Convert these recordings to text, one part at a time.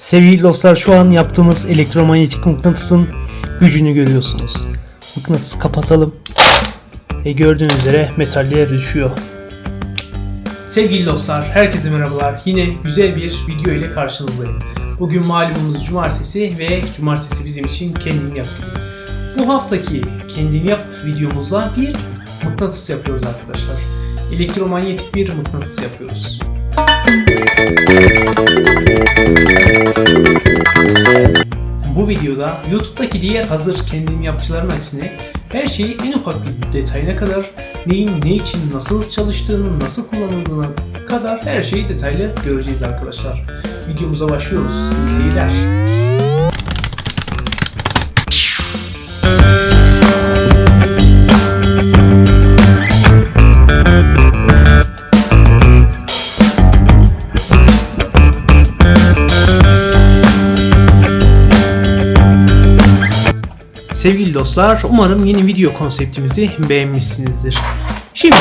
Sevgili dostlar şu an yaptığımız elektromanyetik mıknatısın gücünü görüyorsunuz. Mıknatısı kapatalım. Ve gördüğünüz üzere metaller düşüyor. Sevgili dostlar, herkese merhabalar. Yine güzel bir video ile karşınızdayım. Bugün malumunuz cumartesi ve cumartesi bizim için kendini yap. Bu haftaki kendini yap videomuzda bir mıknatıs yapıyoruz arkadaşlar. Elektromanyetik bir mıknatıs yapıyoruz. Bu videoda YouTube'daki diğer hazır kendim yapçıların aksine her şeyi en ufak bir detayına kadar neyin ne için nasıl çalıştığını, nasıl kullanıldığına kadar her şeyi detaylı göreceğiz arkadaşlar. Videomuza başlıyoruz. İyi seyirler. Sevgili dostlar, umarım yeni video konseptimizi beğenmişsinizdir. Şimdi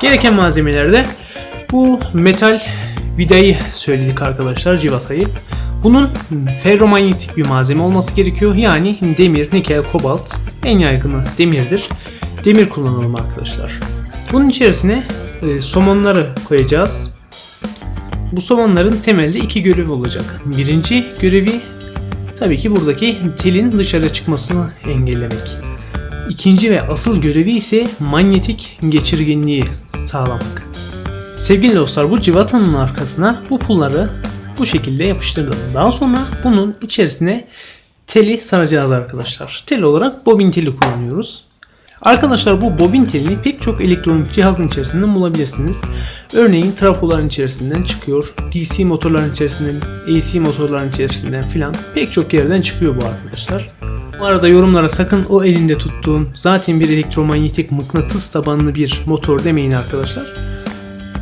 gereken malzemelerde bu metal vidayı söyledik arkadaşlar, civatayı. Bunun ferromanyetik bir malzeme olması gerekiyor. Yani demir, nikel, kobalt en yaygını demirdir. Demir kullanalım arkadaşlar. Bunun içerisine e, somonları koyacağız. Bu somonların temelde iki görevi olacak. Birinci görevi Tabii ki buradaki telin dışarı çıkmasını engellemek. İkinci ve asıl görevi ise manyetik geçirgenliği sağlamak. Sevgili dostlar bu civatanın arkasına bu pulları bu şekilde yapıştırdım. Daha sonra bunun içerisine teli saracağız arkadaşlar. Tel olarak bobin teli kullanıyoruz. Arkadaşlar bu bobin telini pek çok elektronik cihazın içerisinden bulabilirsiniz. Örneğin trafoların içerisinden çıkıyor, DC motorların içerisinden, AC motorların içerisinden filan pek çok yerden çıkıyor bu arkadaşlar. Bu arada yorumlara sakın o elinde tuttuğun zaten bir elektromanyetik mıknatıs tabanlı bir motor demeyin arkadaşlar.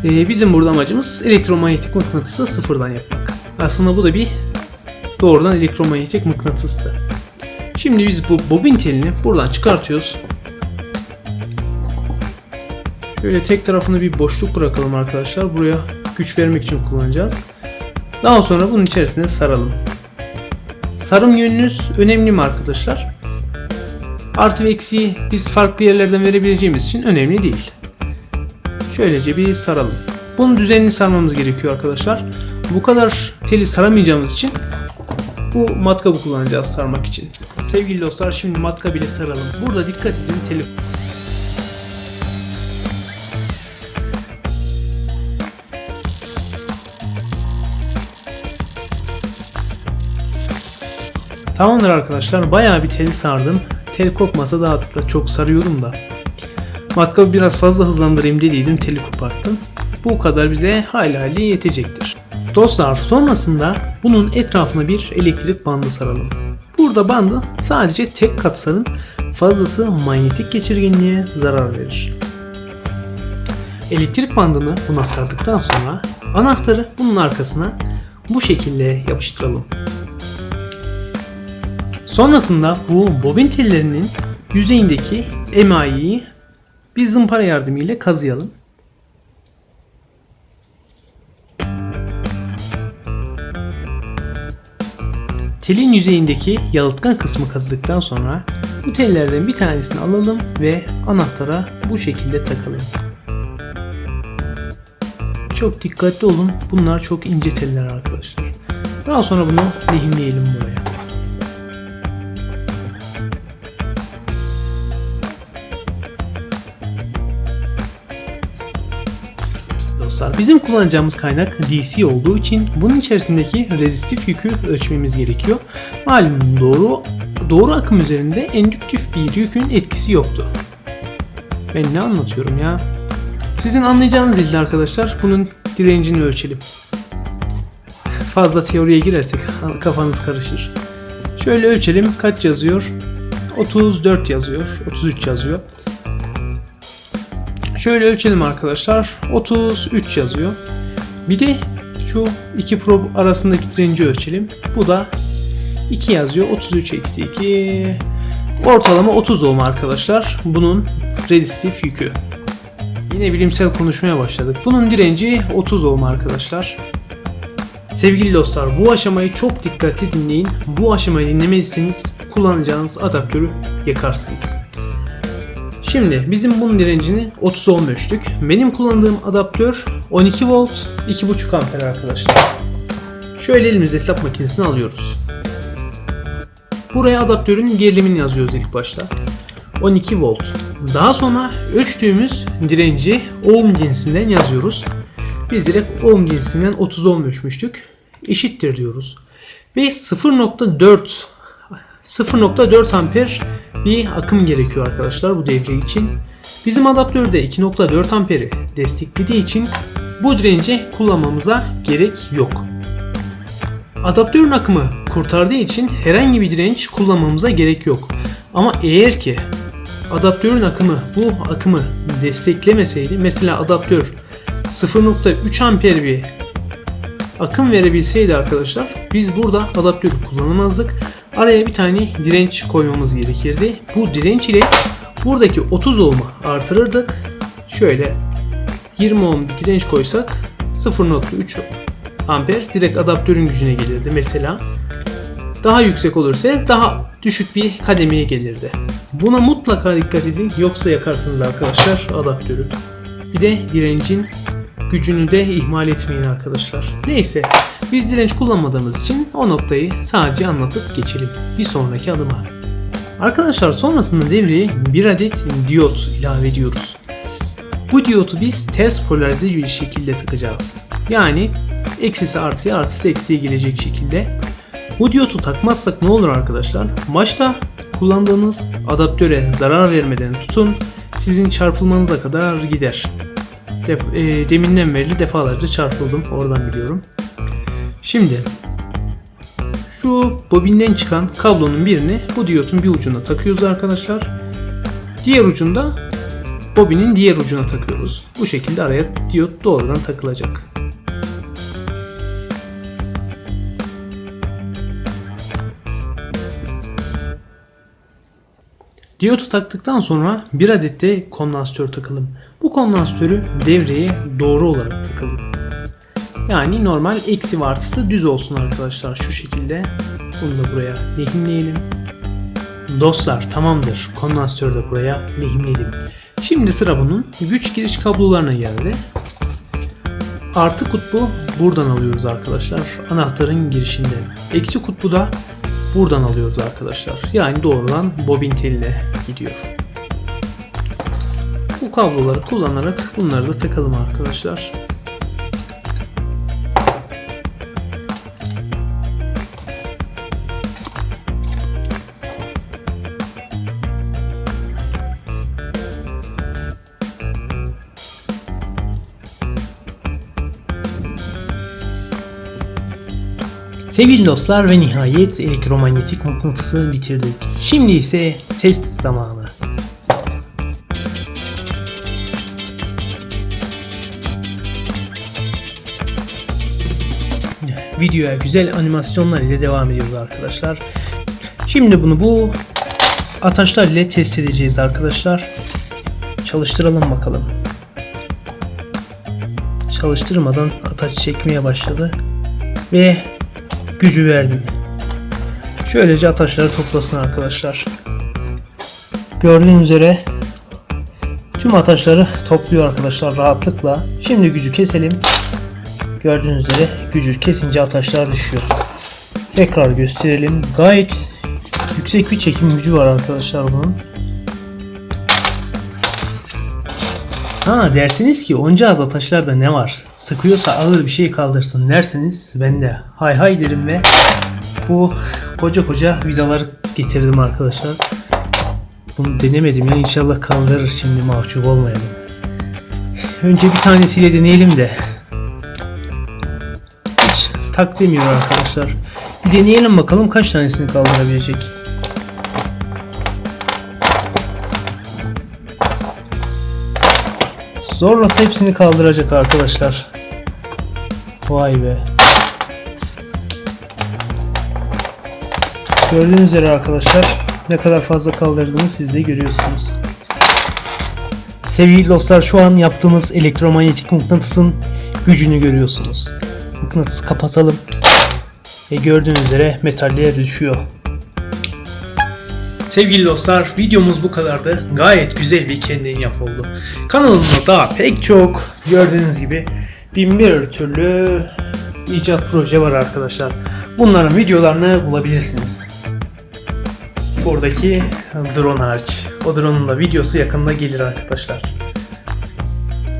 Ee, bizim burada amacımız elektromanyetik mıknatısı sıfırdan yapmak. Aslında bu da bir doğrudan elektromanyetik mıknatıstı. Şimdi biz bu bobin telini buradan çıkartıyoruz. Böyle tek tarafını bir boşluk bırakalım arkadaşlar. Buraya güç vermek için kullanacağız. Daha sonra bunun içerisine saralım. Sarım yönünüz önemli mi arkadaşlar? Artı ve eksiği biz farklı yerlerden verebileceğimiz için önemli değil. Şöylece bir saralım. Bunu düzenli sarmamız gerekiyor arkadaşlar. Bu kadar teli saramayacağımız için bu matkabı kullanacağız sarmak için. Sevgili dostlar şimdi matkap ile saralım. Burada dikkat edin teli Tamamdır arkadaşlar bayağı bir teli sardım. Tel kopmasa daha da çok sarıyorum da. Matkabı biraz fazla hızlandırayım dediydim teli koparttım. Bu kadar bize hayli hayli yetecektir. Dostlar sonrasında bunun etrafına bir elektrik bandı saralım. Burada bandı sadece tek kat sarın fazlası manyetik geçirgenliğe zarar verir. Elektrik bandını buna sardıktan sonra anahtarı bunun arkasına bu şekilde yapıştıralım. Sonrasında bu bobin tellerinin yüzeyindeki emayiyi bir zımpara yardımıyla kazıyalım. Telin yüzeyindeki yalıtkan kısmı kazıdıktan sonra bu tellerden bir tanesini alalım ve anahtara bu şekilde takalım. Çok dikkatli olun. Bunlar çok ince teller arkadaşlar. Daha sonra bunu lehimleyelim buraya. Bizim kullanacağımız kaynak DC olduğu için bunun içerisindeki rezistif yükü ölçmemiz gerekiyor. Malum doğru doğru akım üzerinde endüktif bir yükün etkisi yoktu. Ben ne anlatıyorum ya? Sizin anlayacağınız dilde arkadaşlar bunun direncini ölçelim. Fazla teoriye girersek kafanız karışır. Şöyle ölçelim kaç yazıyor? 34 yazıyor, 33 yazıyor. Şöyle ölçelim arkadaşlar. 33 yazıyor. Bir de şu iki prob arasındaki direnci ölçelim. Bu da 2 yazıyor. 33 eksi 2. Ortalama 30 ohm arkadaşlar. Bunun rezistif yükü. Yine bilimsel konuşmaya başladık. Bunun direnci 30 ohm arkadaşlar. Sevgili dostlar bu aşamayı çok dikkatli dinleyin. Bu aşamayı dinlemezseniz kullanacağınız adaptörü yakarsınız. Şimdi bizim bunun direncini 30 ohm ölçtük. Benim kullandığım adaptör 12 volt 2.5 amper arkadaşlar. Şöyle elimizde hesap makinesini alıyoruz. Buraya adaptörün gerilimini yazıyoruz ilk başta. 12 volt. Daha sonra ölçtüğümüz direnci ohm cinsinden yazıyoruz. Biz direkt ohm cinsinden 30 ohm ölçmüştük. Eşittir diyoruz. Ve 0.4 0.4 amper bir akım gerekiyor arkadaşlar bu devre için. Bizim adaptörde 2.4 amperi desteklediği için bu direnci kullanmamıza gerek yok. Adaptörün akımı kurtardığı için herhangi bir direnç kullanmamıza gerek yok. Ama eğer ki adaptörün akımı bu akımı desteklemeseydi mesela adaptör 0.3 amper bir akım verebilseydi arkadaşlar biz burada adaptörü kullanamazdık. Araya bir tane direnç koymamız gerekirdi. Bu direnç ile buradaki 30 ohm'u artırırdık. Şöyle 20 ohm direnç koysak 0.3 amper direkt adaptörün gücüne gelirdi mesela. Daha yüksek olursa daha düşük bir kademeye gelirdi. Buna mutlaka dikkat edin yoksa yakarsınız arkadaşlar adaptörü. Bir de direncin gücünü de ihmal etmeyin arkadaşlar. Neyse biz direnç kullanmadığımız için o noktayı sadece anlatıp geçelim bir sonraki adıma. Arkadaşlar sonrasında devreye bir adet diyot ilave ediyoruz. Bu diyotu biz ters polarize bir şekilde takacağız. Yani eksisi artıya artısı eksiye gelecek şekilde. Bu diyotu takmazsak ne olur arkadaşlar? Başta kullandığınız adaptöre zarar vermeden tutun sizin çarpılmanıza kadar gider. Def- e, deminden beri defalarca çarpıldım oradan biliyorum. Şimdi şu bobinden çıkan kablonun birini bu diyotun bir ucuna takıyoruz arkadaşlar. Diğer ucunda bobinin diğer ucuna takıyoruz. Bu şekilde araya diyot doğrudan takılacak. Diyotu taktıktan sonra bir adet de kondansatör takalım. Bu kondansatörü devreye doğru olarak takalım. Yani normal eksi ve artısı düz olsun arkadaşlar şu şekilde. Bunu da buraya lehimleyelim. Dostlar tamamdır. Kondansatörü de buraya lehimleyelim. Şimdi sıra bunun güç giriş kablolarına geldi. Artı kutbu buradan alıyoruz arkadaşlar. Anahtarın girişinden. Eksi kutbu da buradan alıyoruz arkadaşlar. Yani doğrudan bobin teline gidiyor. Bu kabloları kullanarak bunları da takalım arkadaşlar. Sevgili dostlar ve nihayet elektromanyetik mıknatısı bitirdik. Şimdi ise test zamanı. Videoya güzel animasyonlar ile devam ediyoruz arkadaşlar. Şimdi bunu bu ataşlar ile test edeceğiz arkadaşlar. Çalıştıralım bakalım. Çalıştırmadan ataç çekmeye başladı. Ve gücü verdim. Şöylece ataşları toplasın arkadaşlar. Gördüğünüz üzere tüm ataşları topluyor arkadaşlar rahatlıkla. Şimdi gücü keselim. Gördüğünüz üzere gücü kesince ataşlar düşüyor. Tekrar gösterelim. Gayet yüksek bir çekim gücü var arkadaşlar bunun. Ha dersiniz ki onca az ataşlarda ne var? Sıkıyorsa ağır bir şey kaldırsın derseniz ben de hay hay derim ve bu koca koca vidaları getirdim arkadaşlar. Bunu denemedim ya inşallah kaldırır şimdi mahcup olmayalım. Önce bir tanesiyle deneyelim de. Tak demiyor arkadaşlar. Bir deneyelim bakalım kaç tanesini kaldırabilecek. Zorlasa hepsini kaldıracak arkadaşlar. Vay be. Gördüğünüz üzere arkadaşlar ne kadar fazla kaldırdığını siz de görüyorsunuz. Sevgili dostlar şu an yaptığımız elektromanyetik mıknatısın gücünü görüyorsunuz. Mıknatısı kapatalım. Ve gördüğünüz üzere metaller düşüyor. Sevgili dostlar videomuz bu kadardı. Gayet güzel bir kendin yap oldu. Kanalımda daha pek çok gördüğünüz gibi bin bir türlü icat proje var arkadaşlar. Bunların videolarını bulabilirsiniz. Buradaki drone hariç. O drone'un da videosu yakında gelir arkadaşlar.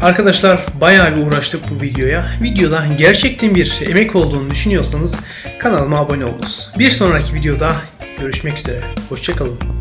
Arkadaşlar bayağı bir uğraştık bu videoya. Videoda gerçekten bir emek olduğunu düşünüyorsanız kanalıma abone olunuz. Bir sonraki videoda görüşmek üzere. Hoşçakalın.